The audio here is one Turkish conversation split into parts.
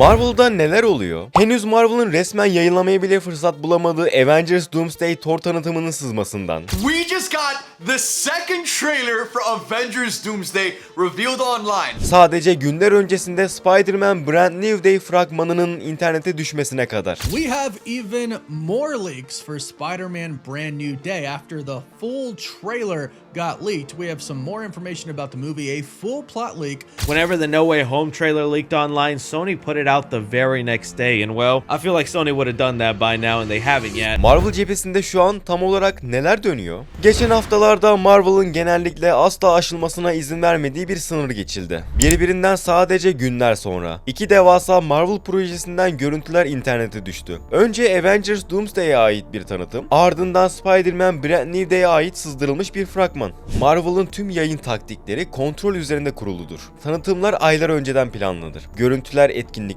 Marvel'da neler oluyor? Henüz Marvel'ın resmen yayınlamaya bile fırsat bulamadığı Avengers Doomsday Thor tanıtımının sızmasından. We just got the second trailer for Avengers Doomsday revealed online. Sadece günler öncesinde Spider-Man Brand New Day fragmanının internete düşmesine kadar. We have even more leaks for Spider-Man Brand New Day. After the full trailer got leaked, we have some more information about the movie, a full plot leak, Whenever the No Way Home trailer leaked online, Sony put it out the very next day, and well, I feel like Sony would have done that by now, and they haven't yet. Marvel cephesinde şu an tam olarak neler dönüyor? Geçen haftalarda Marvel'ın genellikle asla aşılmasına izin vermediği bir sınır geçildi. Birbirinden sadece günler sonra. iki devasa Marvel projesinden görüntüler internete düştü. Önce Avengers Doomsday'e ait bir tanıtım, ardından Spider-Man Brand New Day'e ait sızdırılmış bir fragman. Marvel'ın tüm yayın taktikleri kontrol üzerinde kuruludur. Tanıtımlar aylar önceden planlanır. Görüntüler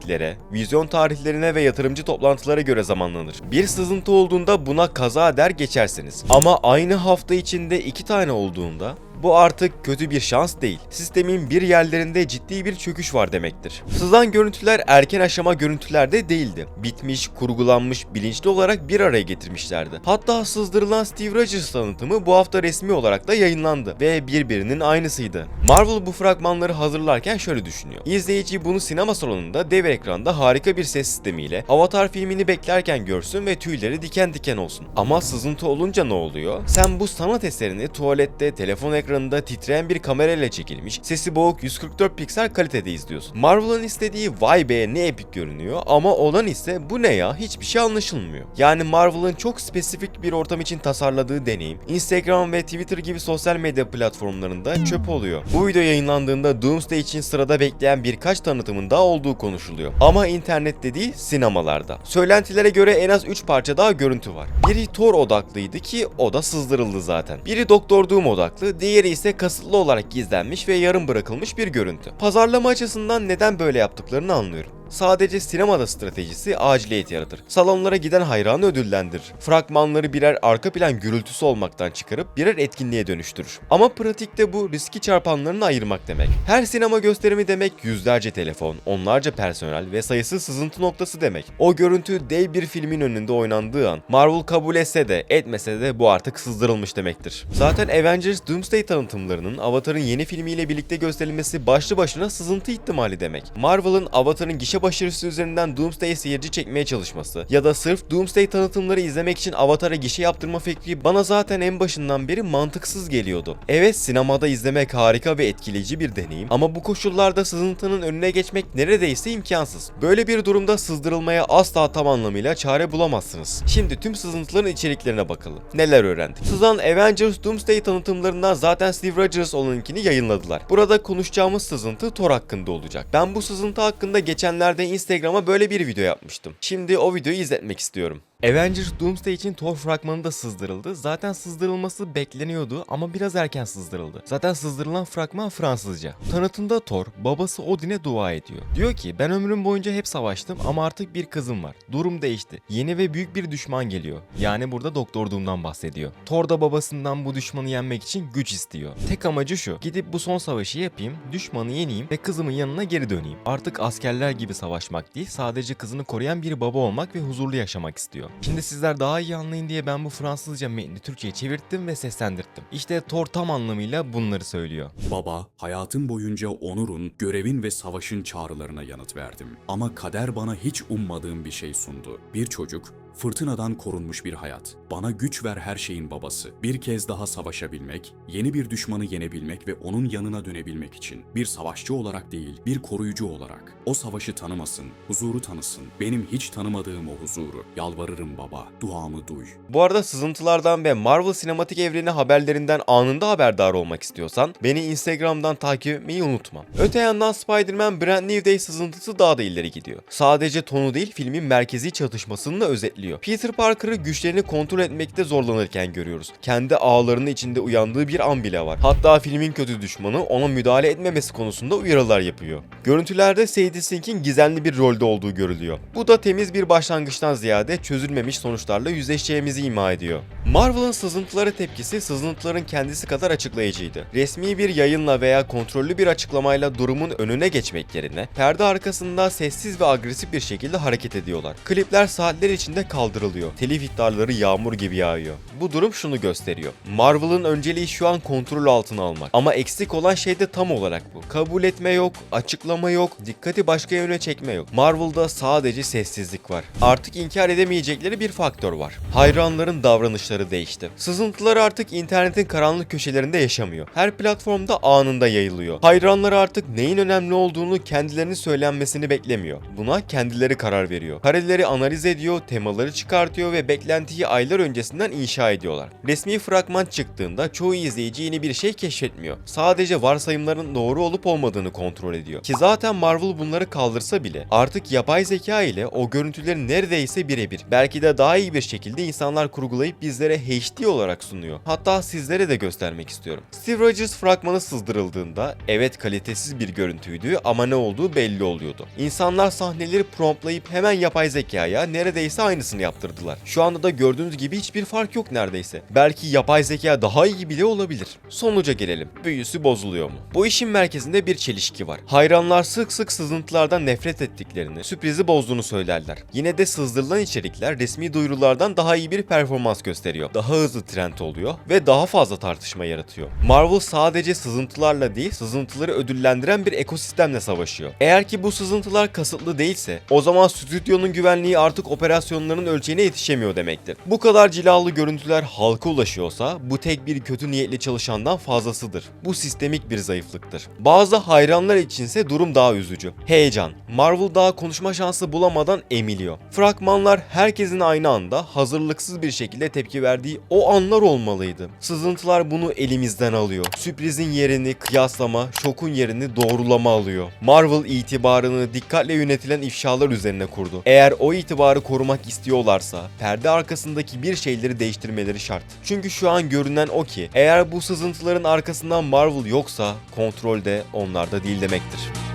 etkinliklere, vizyon tarihlerine ve yatırımcı toplantılara göre zamanlanır. Bir sızıntı olduğunda buna kaza der geçersiniz. Ama aynı hafta içinde iki tane olduğunda bu artık kötü bir şans değil. Sistemin bir yerlerinde ciddi bir çöküş var demektir. Sızan görüntüler erken aşama görüntülerde değildi. Bitmiş, kurgulanmış, bilinçli olarak bir araya getirmişlerdi. Hatta sızdırılan Steve Rogers tanıtımı bu hafta resmi olarak da yayınlandı ve birbirinin aynısıydı. Marvel bu fragmanları hazırlarken şöyle düşünüyor. İzleyici bunu sinema salonunda dev ekranda harika bir ses sistemiyle Avatar filmini beklerken görsün ve tüyleri diken diken olsun. Ama sızıntı olunca ne oluyor? Sen bu sanat eserini tuvalette, telefon ekranında titreyen bir kamerayla çekilmiş, sesi boğuk 144 piksel kalitede izliyorsun. Marvel'ın istediği vay be ne epik görünüyor ama olan ise bu ne ya hiçbir şey anlaşılmıyor. Yani Marvel'ın çok spesifik bir ortam için tasarladığı deneyim, Instagram ve Twitter gibi sosyal medya platformlarında çöp oluyor. Bu video yayınlandığında Doomsday için sırada bekleyen birkaç tanıtımın daha olduğu konuşuluyor. Ama internette değil sinemalarda. Söylentilere göre en az 3 parça daha görüntü var. Biri Thor odaklıydı ki o da sızdırıldı zaten. Biri Doktor Doom odaklı, diğeri ise kasıtlı olarak gizlenmiş ve yarım bırakılmış bir görüntü. Pazarlama açısından neden böyle yaptıklarını anlıyorum. Sadece sinemada stratejisi aciliyet yaratır. Salonlara giden hayranı ödüllendirir. Fragmanları birer arka plan gürültüsü olmaktan çıkarıp birer etkinliğe dönüştürür. Ama pratikte bu riski çarpanlarını ayırmak demek. Her sinema gösterimi demek yüzlerce telefon, onlarca personel ve sayısız sızıntı noktası demek. O görüntü dev bir filmin önünde oynandığı an Marvel kabul etse de etmese de bu artık sızdırılmış demektir. Zaten Avengers Doomsday tanıtımlarının Avatar'ın yeni filmiyle birlikte gösterilmesi başlı başına sızıntı ihtimali demek. Marvel'ın Avatar'ın gişe başarısı üzerinden Doomsday'e seyirci çekmeye çalışması ya da sırf Doomsday tanıtımları izlemek için Avatar'a gişe yaptırma fikri bana zaten en başından beri mantıksız geliyordu. Evet sinemada izlemek harika ve etkileyici bir deneyim ama bu koşullarda sızıntının önüne geçmek neredeyse imkansız. Böyle bir durumda sızdırılmaya asla tam anlamıyla çare bulamazsınız. Şimdi tüm sızıntıların içeriklerine bakalım. Neler öğrendik? Sızan Avengers Doomsday tanıtımlarından zaten Steve Rogers olanınkini yayınladılar. Burada konuşacağımız sızıntı Thor hakkında olacak. Ben bu sızıntı hakkında geçenlerde Instagram'a böyle bir video yapmıştım. Şimdi o videoyu izletmek istiyorum. Avengers Doomsday için Thor fragmanı da sızdırıldı. Zaten sızdırılması bekleniyordu ama biraz erken sızdırıldı. Zaten sızdırılan fragman Fransızca. Tanıtımda Thor babası Odin'e dua ediyor. Diyor ki ben ömrüm boyunca hep savaştım ama artık bir kızım var. Durum değişti. Yeni ve büyük bir düşman geliyor. Yani burada Doktor Doom'dan bahsediyor. Thor da babasından bu düşmanı yenmek için güç istiyor. Tek amacı şu. Gidip bu son savaşı yapayım, düşmanı yeneyim ve kızımın yanına geri döneyim. Artık askerler gibi savaşmak değil, sadece kızını koruyan bir baba olmak ve huzurlu yaşamak istiyor. Şimdi sizler daha iyi anlayın diye ben bu Fransızca metni Türkçe'ye çevirttim ve seslendirttim. İşte Thor tam anlamıyla bunları söylüyor. Baba, hayatım boyunca onurun, görevin ve savaşın çağrılarına yanıt verdim. Ama kader bana hiç ummadığım bir şey sundu. Bir çocuk, fırtınadan korunmuş bir hayat. Bana güç ver her şeyin babası. Bir kez daha savaşabilmek, yeni bir düşmanı yenebilmek ve onun yanına dönebilmek için. Bir savaşçı olarak değil, bir koruyucu olarak. O savaşı tanımasın, huzuru tanısın. Benim hiç tanımadığım o huzuru. Yalvarırım baba, duamı duy. Bu arada sızıntılardan ve Marvel sinematik evreni haberlerinden anında haberdar olmak istiyorsan beni Instagram'dan takip etmeyi unutma. Öte yandan Spider-Man Brand New Day sızıntısı daha da ileri gidiyor. Sadece tonu değil filmin merkezi çatışmasını da özetliyor bekliyor. Peter Parker'ı güçlerini kontrol etmekte zorlanırken görüyoruz. Kendi ağlarının içinde uyandığı bir an bile var. Hatta filmin kötü düşmanı ona müdahale etmemesi konusunda uyarılar yapıyor. Görüntülerde Sadie Sink'in gizemli bir rolde olduğu görülüyor. Bu da temiz bir başlangıçtan ziyade çözülmemiş sonuçlarla yüzleşeceğimizi ima ediyor. Marvel'ın sızıntıları tepkisi sızıntıların kendisi kadar açıklayıcıydı. Resmi bir yayınla veya kontrollü bir açıklamayla durumun önüne geçmek yerine perde arkasında sessiz ve agresif bir şekilde hareket ediyorlar. Klipler saatler içinde kaldırılıyor. Telif iddiaları yağmur gibi yağıyor. Bu durum şunu gösteriyor. Marvel'ın önceliği şu an kontrol altına almak. Ama eksik olan şey de tam olarak bu. Kabul etme yok, açıklama yok, dikkati başka yöne çekme yok. Marvel'da sadece sessizlik var. Artık inkar edemeyecekleri bir faktör var. Hayranların davranışları değişti. Sızıntılar artık internetin karanlık köşelerinde yaşamıyor. Her platformda anında yayılıyor. Hayranlar artık neyin önemli olduğunu kendilerinin söylenmesini beklemiyor. Buna kendileri karar veriyor. Kareleri analiz ediyor, temaları çıkartıyor ve beklentiyi aylar öncesinden inşa ediyorlar. Resmi fragman çıktığında çoğu izleyici yeni bir şey keşfetmiyor. Sadece varsayımların doğru olup olmadığını kontrol ediyor. Ki zaten Marvel bunları kaldırsa bile artık yapay zeka ile o görüntüleri neredeyse birebir, belki de daha iyi bir şekilde insanlar kurgulayıp bizlere HD olarak sunuyor. Hatta sizlere de göstermek istiyorum. Steve Rogers fragmanı sızdırıldığında evet kalitesiz bir görüntüydü ama ne olduğu belli oluyordu. İnsanlar sahneleri promptlayıp hemen yapay zekaya neredeyse aynısını yaptırdılar. Şu anda da gördüğünüz gibi hiçbir fark yok neredeyse. Belki yapay zeka daha iyi bile olabilir. Sonuca gelelim. Büyüsü bozuluyor mu? Bu işin merkezinde bir çelişki var. Hayranlar sık sık sızıntılardan nefret ettiklerini, sürprizi bozduğunu söylerler. Yine de sızdırılan içerikler resmi duyurulardan daha iyi bir performans gösteriyor. Daha hızlı trend oluyor ve daha fazla tartışma yaratıyor. Marvel sadece sızıntılarla değil, sızıntıları ödüllendiren bir ekosistemle savaşıyor. Eğer ki bu sızıntılar kasıtlı değilse, o zaman stüdyonun güvenliği artık operasyonların ölçeğine yetişemiyor demektir. Bu kadar cilalı görüntüler halka ulaşıyorsa, bu tek bir kötü niyetli çalışandan fazlasıdır. Bu sistemik bir zayıflıktır. Bazı hayranlar içinse durum daha üzücü. Heyecan. Marvel daha konuşma şansı bulamadan emiliyor. Fragmanlar herkesin aynı anda hazırlıksız bir şekilde tepki verdiği o anlar olmalıydı. Sızıntılar bunu elimizden alıyor. Sürprizin yerini kıyaslama, şokun yerini doğrulama alıyor. Marvel itibarını dikkatle yönetilen ifşalar üzerine kurdu. Eğer o itibarı korumak istiyorlarsa perde arkasındaki bir şeyleri değiştirmeleri şart. Çünkü şu an görünen o ki eğer bu sızıntıların arkasından Marvel yoksa kontrolde onlarda değil demektir.